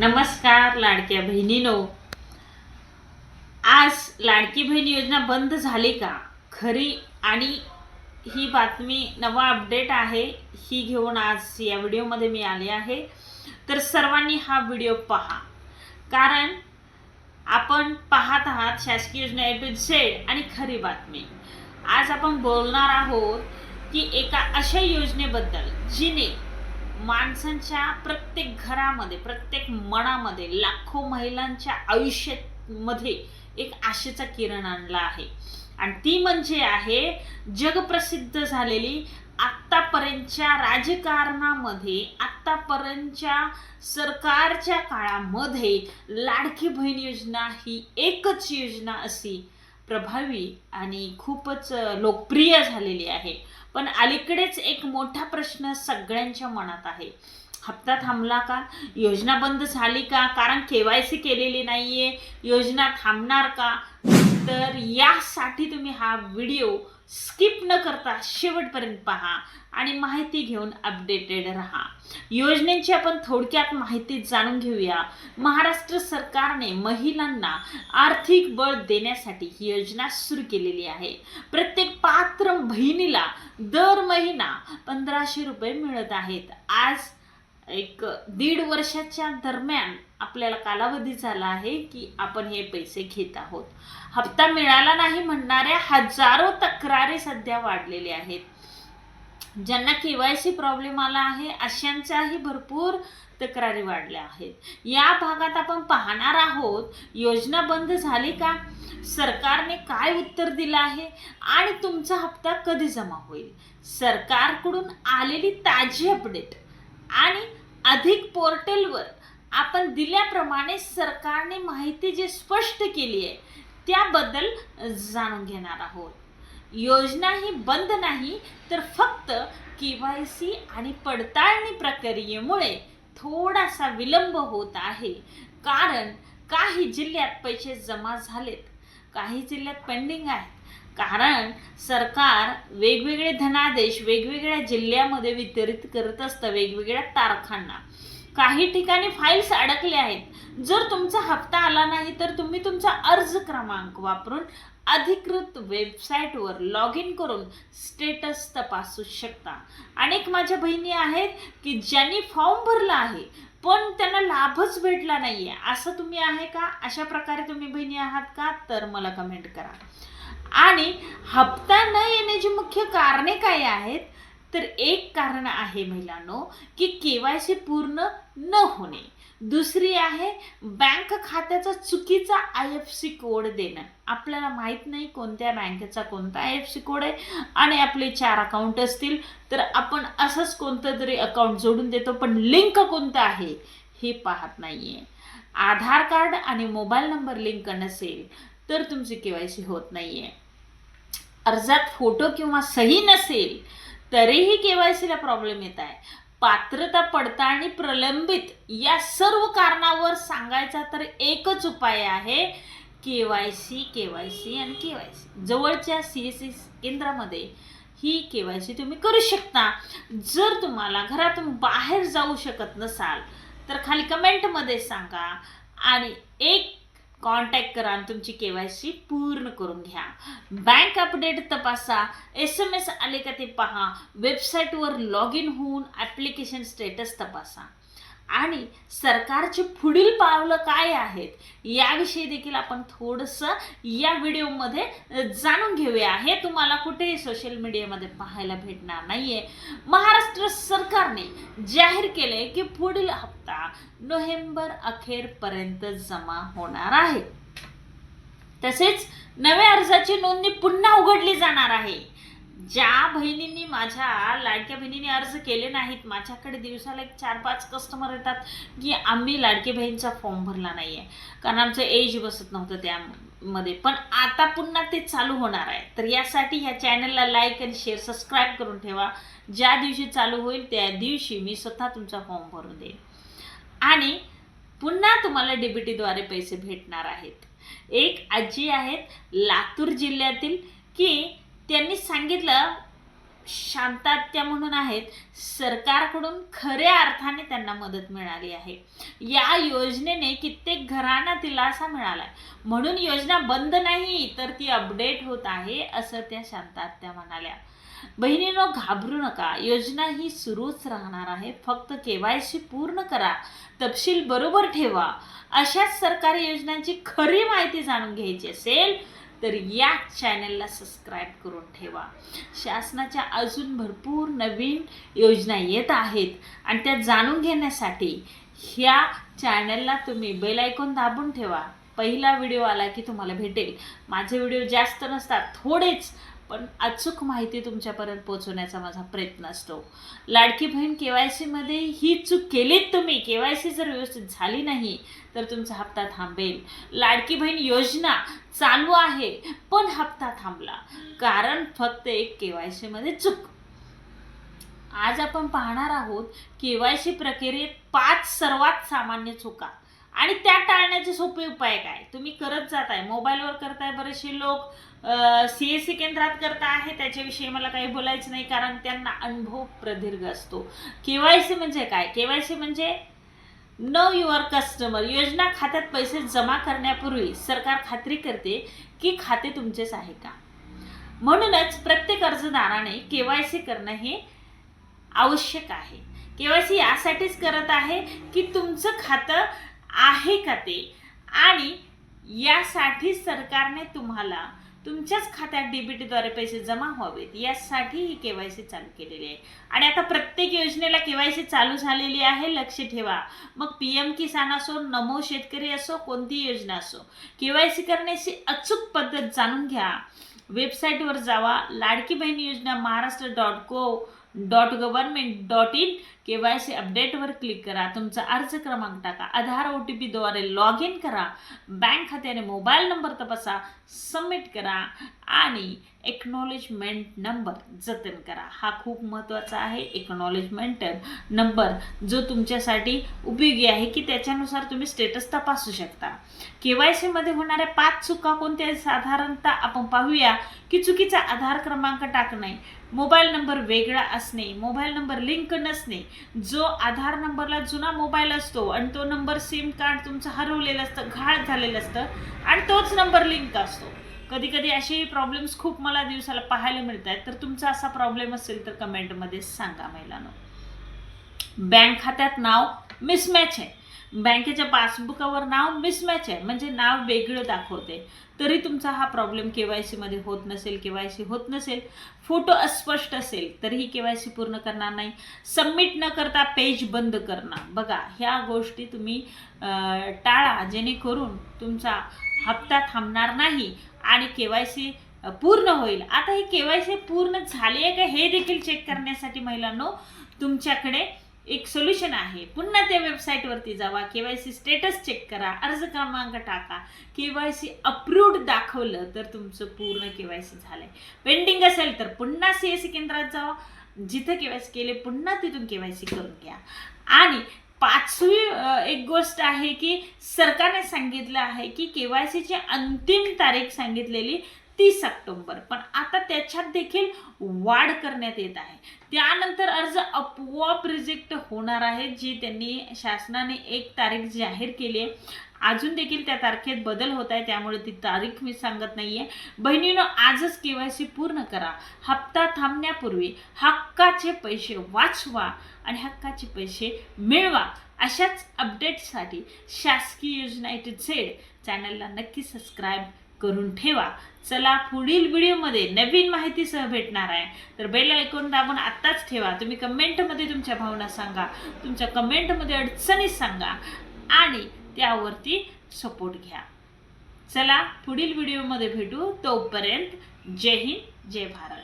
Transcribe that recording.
नमस्कार लाडक्या बहिणीनो. आज लाडकी बहीण योजना बंद झाली का? खरी आणि ही बातमी नवा अपडेट आहे ही घेऊन आज या व्हिडिओमध्ये मी आले आहे. तर सर्वांनी हा व्हिडिओ पहा. कारण आपण पाहत आहात शासकीय योजना ए टू झेड आणि खरी बातमी. आज आपण बोलणार आहोत की एका अशा योजनेबद्दल जिने माणसांच्या प्रत्येक घरामध्ये प्रत्येक मनामध्ये लाखो महिलांच्या आयुष्यामध्ये एक आशेचा किरण आणला आहे. आणि ती म्हणजे आहे जगप्रसिद्ध झालेली आत्तापर्यंतच्या राजकारणामध्ये आत्तापर्यंतच्या सरकारच्या काळामध्ये लाडकी बहीण योजना ही एकच योजना अशी प्रभावी आणि खूपच लोकप्रिय झालेली आहे. पण अलीकडेच एक मोठा प्रश्न सगळ्यांच्या मनात आहे. हप्ता थांबला का? योजना बंद झाली का? कारण के वाय सी केलेली नाहीये. योजना थांबणार का? तर यासाठी तुम्ही हा व्हिडिओ स्किप न करता शेवटपर्यंत पहा आणि माहिती घेऊन अपडेटेड राहा. योजनेची आपण थोडक्यात माहिती जाणून घेऊया. महाराष्ट्र सरकारने महिलांना आर्थिक बळ देण्यासाठी ही योजना सुरू केलेली आहे. प्रत्येक पात्र बहिणीला दर महिना पंधराशे रुपये मिळत आहेत. आज एक दीड वर्षाच्या दरम्यान आपल्याला कालावधी झाला आहे की आपण हे पैसे घेत आहोत. हप्ता मिळाला नाही म्हणणाऱ्या हजारो तक्रारी सध्या वाढलेल्या आहेत. ज्यांना के वाय सी प्रॉब्लेम आला आहे अशांच्याही भरपूर तक्रारी वाढल्या आहेत. या भागात आपण पाहणार आहोत योजना बंद झाली का? सरकारने काय उत्तर दिलं आहे? आणि तुमचा हप्ता कधी जमा होईल? सरकारकडून आलेली ताजी अपडेट आणि अधिक पोर्टलवर आपण दिल्याप्रमाणे सरकारने माहिती जी स्पष्ट केली आहे त्याबद्दल जाणून घेणार आहोत. योजना ही बंद नाही तर फक्त के वाय सी आणि पडताळणी प्रक्रियेमुळे थोडासा विलंब होत आहे. कारण काही जिल्ह्यात पैसे जमा झालेत काही जिल्ह्यात पेंडिंग आहेत. कारण सरकार वेगवेगळे धनादेश वेगवेगळ्या जिल्ह्यामध्ये वितरित करत असतं वेगवेगळ्या तारखांना. काही ठिकाणी फाईल्स अडकले आहेत. जर तुमचा हप्ता आला नाही तर तुम्ही तुमचा अर्ज क्रमांक वापरून अधिकृत वेबसाईटवर लॉग इन करून स्टेटस तपासू शकता. अनेक माझ्या बहिणी आहेत की ज्यांनी फॉर्म भरला आहे पण त्यांना लाभच भेटला नाहीये. असं तुम्ही आहे का? अशा प्रकारे तुम्ही बहिणी आहात का? तर मला कमेंट करा. आणि हप्ता न येण्याची मुख्य कारणे काय आहेत? तर एक कारण आहे महिलांनो की केवायसी पूर्ण न होणे. दुसरी आहे बँक खात्याचा चुकीचा आय एफ सी कोड देणं. आपल्याला माहीत नाही कोणत्या बँकेचा कोणता आय एफ सी कोड आहे आणि आपले चार अकाउंट असतील तर आपण असंच कोणतं तरी अकाउंट जोडून देतो पण लिंक कोणतं आहे हे पाहत नाही आहे आधार कार्ड आणि मोबाईल नंबर लिंक नसेल तर तुमची के वाय सी होत नाहीये. अर्जात फोटो किंवा सही नसेल तरीही के वाय सीला प्रॉब्लेम येत आहे. पात्रता पडताळणी प्रलंबित या सर्व कारणावर सांगायचा तर एकच उपाय आहे K Y C K Y C आणि के वाय सी जवळच्या सी एस सी केंद्रामध्ये ही के वाय सी तुम्ही करू शकता. जर तुम्हाला घरातून बाहेर जाऊ शकत नसाल तर खाली कमेंटमध्ये सांगा. आणि एक कॉन्टॅक्ट करा आणि तुमची के वाय सी पूर्ण करून घ्या. बँक अपडेट तपासा एस एम एस आले का ते पहा वेबसाईटवर लॉग इन होऊन ॲप्लिकेशन स्टेटस तपासा. आणि सरकारची पुढील पावलं काय आहेत याविषयी देखील आपण थोडंसं या व्हिडिओमध्ये जाणून घेऊया. हे तुम्हाला कुठेही सोशल मीडियामध्ये पाहायला भेटणार नाहीये. महाराष्ट्र सरकारने जाहीर केले की पुढील हप्ता नोव्हेंबर अखेरपर्यंत जमा होणार आहे. तसेच नव्या अर्जाची नोंदणी पुन्हा उघडली जाणार आहे. ज्या बहिणींनी माझ्या लाडक्या बहिणीने अर्ज केले नाहीत माझ्याकडे दिवसाला एक चार पाच कस्टमर येतात की आम्ही लाडकी बहिणीचा फॉर्म भरला नाही आहे कारण आमचं एज बसत नव्हतं त्यामध्ये. पण आता पुन्हा ते चालू होणार आहे. तर यासाठी ह्या चॅनलला लाईक आणि शेअर सबस्क्राईब करून ठेवा. ज्या दिवशी चालू होईल त्या दिवशी मी स्वतः तुमचा फॉर्म भरून देईन. आणि पुन्हा तुम्हाला डीबीटीद्वारे पैसे भेटणार आहेत. एक आजी आहेत लातूर जिल्ह्यातील की त्यांनी सांगितलं शांतात्या म्हणून आहेत सरकारकडून खऱ्या अर्थाने त्यांना मदत मिळाली आहे. या योजनेने कित्येक घरांना दिलासा मिळालाय. म्हणून योजना बंद नाही तर ती अपडेट होत आहे असं त्या शांतात्या म्हणाल्या. बहिणीनो घाबरू नका. योजना ही सुरूच राहणार आहे. फक्त केवायसी पूर्ण करा. तपशील बरोबर ठेवा. अशाच सरकारी योजनांची खरी माहिती जाणून घ्यायची असेल तर या चॅनलला सबस्क्राईब करून ठेवा. शासनाच्या अजून भरपूर नवीन योजना येत आहेत. आणि त्या जाणून घेण्यासाठी ह्या चॅनलला तुम्ही बेल ऐकून दाबून ठेवा. पहिला व्हिडिओ आला की तुम्हाला भेटेल. माझे व्हिडिओ जास्त नसतात थोडेच पण अचूक माहिती तुमच्यापर्यंत पोहोचवण्याचा माझा प्रयत्न असतो. लाडकी बहीण के वाय सीमध्ये ही चूक केलीत तुम्ही. के वाय सी जर व्यवस्थित झाली नाही तर तुमचा हप्ता थांबेल. लाडकी बहीण योजना चालू आहे पण हप्ता थांबला. कारण फक्त एक के वाय सीमध्ये चूक. आज आपण पाहणार आहोत के वाय सी प्रक्रियेत पाच सर्वात सामान्य चुका. आणि त्या टाळण्याचे सोपे उपाय काय? तुम्ही करत जाताय मोबाईलवर करताय बरेचसे लोक सी एस सी केंद्रात करता आहे त्याच्याविषयी मला काही बोलायचं नाही कारण त्यांना अनुभव प्रदीर्घ असतो. के वाय सी म्हणजे काय? के वाय सी म्हणजे नो युअर कस्टमर योजना खात्यात पैसे जमा करण्यापूर्वी सरकार खात्री करते की खाते तुमचेच आहे का? म्हणूनच प्रत्येक अर्जदाराने के वाय सी करणं हे आवश्यक आहे. के वाय सी यासाठीच करत आहे की तुमचं खातं आहे का ते? आणि यासाठी सरकारने तुम्हाला तुमच्याच खात्यात डीबीटीद्वारे पैसे जमा व्हावेत. यासाठी ही केवायसी चालू केलेली आहे. आणि आता प्रत्येक योजनेला केवायसी चालू झालेली आहे. लक्ष ठेवा. मग पी एम किसान असो नमो शेतकरी असो कोणती योजना असो केवायसी करण्याची अचूक पद्धत जाणून घ्या. वेबसाईटवर जावा. लाडकी बहीण योजना Maharashtra dot co dot government dot in K Y C अपडेटवर click करा तुमचा अर्ज क्रमांक टाका आधार ओ टी पीद्वारे लॉग इन करा बँक खात्याने मोबाईल नंबर तपासा सबमिट करा आणि एक्नॉलेजमेंट नंबर जतन करा. हा खूप महत्त्वाचा आहे एक्नॉलेजमेंट नंबर जो तुमच्यासाठी उपयोगी आहे की त्याच्यानुसार तुम्ही स्टेटस तपासू शकता. के वाय सीमध्ये होणाऱ्या पाच चुका कोणत्या साधारणतः आपण पाहूया की चुकीचा आधार क्रमांक टाकणे मोबाईल नंबर वेगळा असणे मोबाईल नंबर लिंक नसणे जो आधार नंबरला जुना मोबाईल असतो आणि तो नंबर सिम कार्ड तुमचं हरवलेलं असतं घाळ झालेलं असतं आणि तोच नंबर लिंक असतो. कधी कधी असेही प्रॉब्लेम्स खूप मला दिवसाला पाहायला मिळत आहेत तर तुमचा असा प्रॉब्लेम असेल तर कमेंटमध्ये सांगा महिलांनो. बँक खात्यात नाव मिसमॅच आहे. बँकेच्या पासबुकावर नाव मिसमॅच आहे. म्हणजे नाव वेगळं दाखवते. तरी तुमचा हा प्रॉब्लेम के वाय सीमध्ये होत नसेल के वाय सी होत नसेल फोटो अस्पष्ट असेल तरीही के वाय सी पूर्ण करणार नाही. सबमिट न करता पेज बंद करणं बघा ह्या गोष्टी तुम्ही टाळा. जेणेकरून तुमचा हप्ता थांबणार नाही आणि के वाय सी पूर्ण होईल. आता हे के वाय सी पूर्ण झाली आहे का हे देखील चेक करण्यासाठी महिलांनो तुमच्याकडे एक सोल्युशन आहे. पुन्हा त्या वेबसाईटवरती जावा K Y C status check करा अर्ज क्रमांक टाका. के वाय सी अप्रूव्ड दाखवलं तर तुमचं पूर्ण के वाय सी झालंय. पेंडिंग असेल तर पुन्हा सी एस सी केंद्रात जावा. जिथं के वाय सी केले पुन्हा तिथून के वाय सी करून घ्या. आणि पाचवी एक गोष्ट आहे की सरकारने सांगितलं आहे की के वाय सीची अंतिम तारीख सांगितलेली तीस ऑक्टोंबर पण आता त्याच्यात देखील वाढ करण्यात येत आहे. त्यानंतर अर्ज आपोआप रिजेक्ट होणार आहे जी त्यांनी शासनाने एक तारीख जाहीर केली आहे. अजून देखील त्या तारखेत बदल होत आहे त्यामुळे ती तारीख मी सांगत नाही आहे बहिणीनं आजच के वाय सी पूर्ण करा. हप्ता थांबण्यापूर्वी हक्काचे पैसे वाचवा आणि हक्काचे पैसे मिळवा अशाच अपडेटसाठी शासकीय योजना इट झेड चॅनलला नक्की सबस्क्राईब करून ठेवा. चला पुढील व्हिडिओमध्ये नवीन माहितीसह भेटणार आहे. तर बेल ऐकून दाबून आत्ताच ठेवा. तुम्ही कमेंटमध्ये तुमच्या भावना सांगा. तुमच्या कमेंटमध्ये अडचणी सांगा. आणि त्यावरती सपोर्ट घ्या. चला पुढील व्हिडिओमध्ये भेटू. तोपर्यंत जय हिंद जय भारत.